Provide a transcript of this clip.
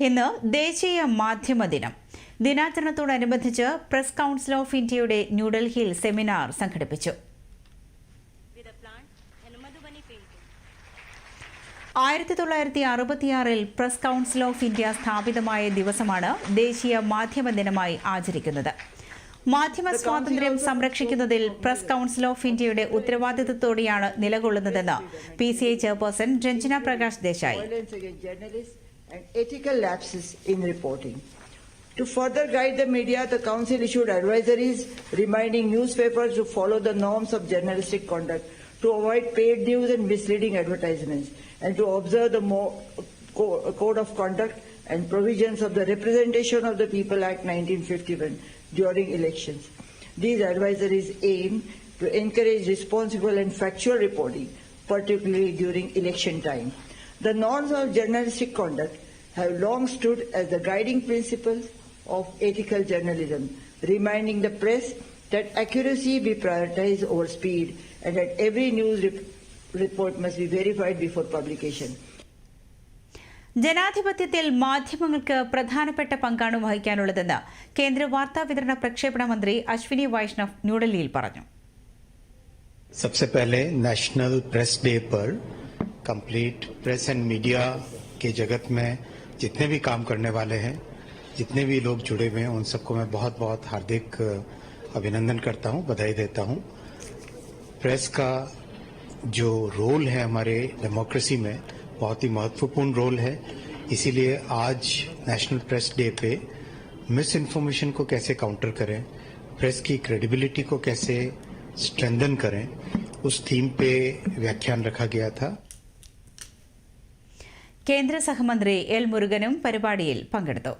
ഇന്ന് ദേശീയ മാധ്യമ ദിനം. ദിനാചരണത്തോടനുബന്ധിച്ച് പ്രസ് കൗൺസിൽ ഓഫ് ഇന്ത്യയുടെ ന്യൂഡൽഹിയിൽ സെമിനാർ സംഘടിപ്പിച്ചു. ആയിരത്തി തൊള്ളായിരത്തി അറുപത്തിയാറിൽ പ്രസ് കൗൺസിൽ ഓഫ് ഇന്ത്യ സ്ഥാപിതമായ ദിവസമാണ് ദേശീയ മാധ്യമ ദിനമായി ആചരിക്കുന്നത്. മാധ്യമ സ്വാതന്ത്ര്യം സംരക്ഷിക്കുന്നതിൽ പ്രസ് കൗൺസിൽ ഓഫ് ഇന്ത്യയുടെ ഉത്തരവാദിത്തത്തോടെയാണ് നിലകൊള്ളുന്നതെന്ന് P C I chairperson Ranjana Prakash Desai. And ethical lapses in reporting. To further guide the media, the Council issued advisories reminding newspapers to follow the norms of journalistic conduct, to avoid paid news and misleading advertisements, and to observe the mo- co- Code of Conduct and provisions of the Representation of the People Act 1951 during elections. These advisories aim to encourage responsible and factual reporting, particularly during election time. The norms of journalistic conduct have long stood as the guiding principles of ethical journalism, reminding the press that accuracy be prioritized over speed and that every news rep- report must be verified before publication. ജനാധിപത്യത്തിൽ മാധ്യമങ്ങൾക്ക് പ്രധാനപ്പെട്ട പങ്കാണ് വഹിക്കാനുള്ളതെന്ന് കേന്ദ്ര വാർത്താ വിതരണ പ്രക്ഷേപണ മന്ത്രി അശ്വിനി വൈഷ്ണവ് ന്യൂഡൽഹിയിൽ പറഞ്ഞു सबसे पहले नेशनल प्रेस डे पर कंप्लीट प्रेस एंड मीडिया के जगत में जितने भी काम करने वाले हैं, जितने भी लोग जुड़े हुए हैं, उन सबको मैं बहुत बहुत हार्दिक अभिनंदन करता हूँ, बधाई देता हूँ। प्रेस का जो रोल है हमारे डेमोक्रेसी में, बहुत ही महत्वपूर्ण रोल है। इसीलिए आज नेशनल प्रेस डे पे मिस इन्फॉर्मेशन को कैसे काउंटर करें प्रेस की क्रेडिबिलिटी को कैसे स्ट्रेंदन करें, उस थीम पे व्याख्यान रखा गया था। കേന്ദ്ര സഹമന്ത്രി എൽ മുരുകനും പരിപാടിയിൽ പങ്കെടുത്തു